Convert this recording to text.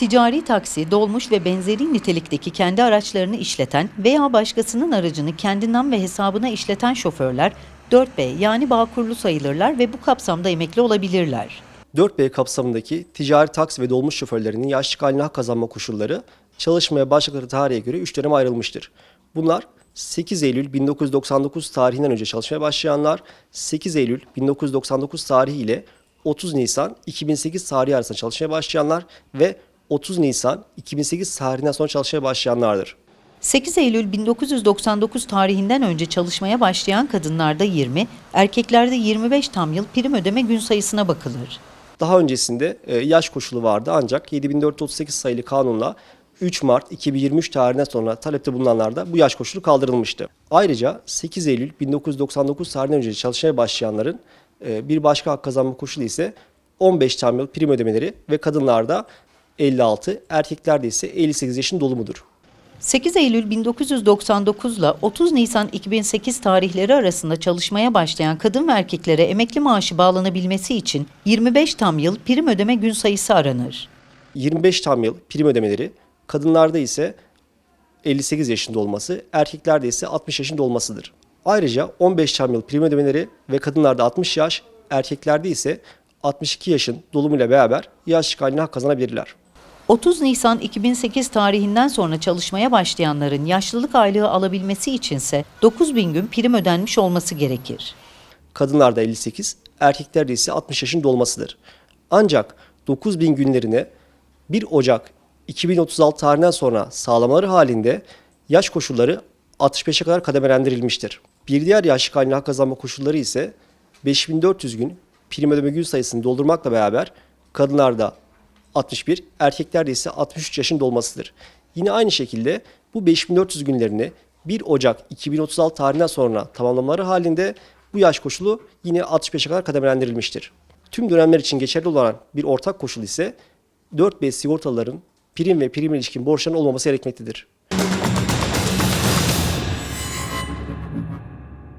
Ticari taksi, dolmuş ve benzeri nitelikteki kendi araçlarını işleten veya başkasının aracını kendinden ve hesabına işleten şoförler 4B yani bağkurlu sayılırlar ve bu kapsamda emekli olabilirler. 4B kapsamındaki ticari taksi ve dolmuş şoförlerinin yaşlık haline hak kazanma koşulları çalışmaya başladıkları tarihe göre 3 dönem ayrılmıştır. Bunlar 8 Eylül 1999 tarihinden önce çalışmaya başlayanlar, 8 Eylül 1999 tarihi ile 30 Nisan 2008 tarihi arasında çalışmaya başlayanlar ve 30 Nisan 2008 tarihinden sonra çalışmaya başlayanlardır. 8 Eylül 1999 tarihinden önce çalışmaya başlayan kadınlarda 20, erkeklerde 25 tam yıl prim ödeme gün sayısına bakılır. Daha öncesinde e, yaş koşulu vardı ancak 7438 sayılı kanunla 3 Mart 2023 tarihinden sonra talepte bulunanlarda bu yaş koşulu kaldırılmıştı. Ayrıca 8 Eylül 1999 tarihinden önce çalışmaya başlayanların e, bir başka hak kazanma koşulu ise 15 tam yıl prim ödemeleri ve kadınlarda 56, erkeklerde ise 58 yaşın dolumudur. 8 Eylül 1999 ile 30 Nisan 2008 tarihleri arasında çalışmaya başlayan kadın ve erkeklere emekli maaşı bağlanabilmesi için 25 tam yıl prim ödeme gün sayısı aranır. 25 tam yıl prim ödemeleri, kadınlarda ise 58 yaşında olması, erkeklerde ise 60 yaşında olmasıdır. Ayrıca 15 tam yıl prim ödemeleri ve kadınlarda 60 yaş, erkeklerde ise 62 yaşın dolumuyla beraber yaşlık haline hak kazanabilirler. 30 Nisan 2008 tarihinden sonra çalışmaya başlayanların yaşlılık aylığı alabilmesi içinse 9000 gün prim ödenmiş olması gerekir. Kadınlarda 58, erkeklerde ise 60 yaşın dolmasıdır. Ancak 9000 günlerine 1 Ocak 2036 tarihinden sonra sağlamaları halinde yaş koşulları 65'e kadar kademelendirilmiştir. Bir diğer yaşlık haline hak kazanma koşulları ise 5400 gün prim ödeme gün sayısını doldurmakla beraber kadınlarda 61, erkeklerde ise 63 yaşın dolmasıdır. Yine aynı şekilde bu 5400 günlerini 1 Ocak 2036 tarihinden sonra tamamlamaları halinde bu yaş koşulu yine 65'e kadar kademelendirilmiştir. Tüm dönemler için geçerli olan bir ortak koşul ise 4B sigortalıların prim ve prim ilişkin borçların olmaması gerekmektedir.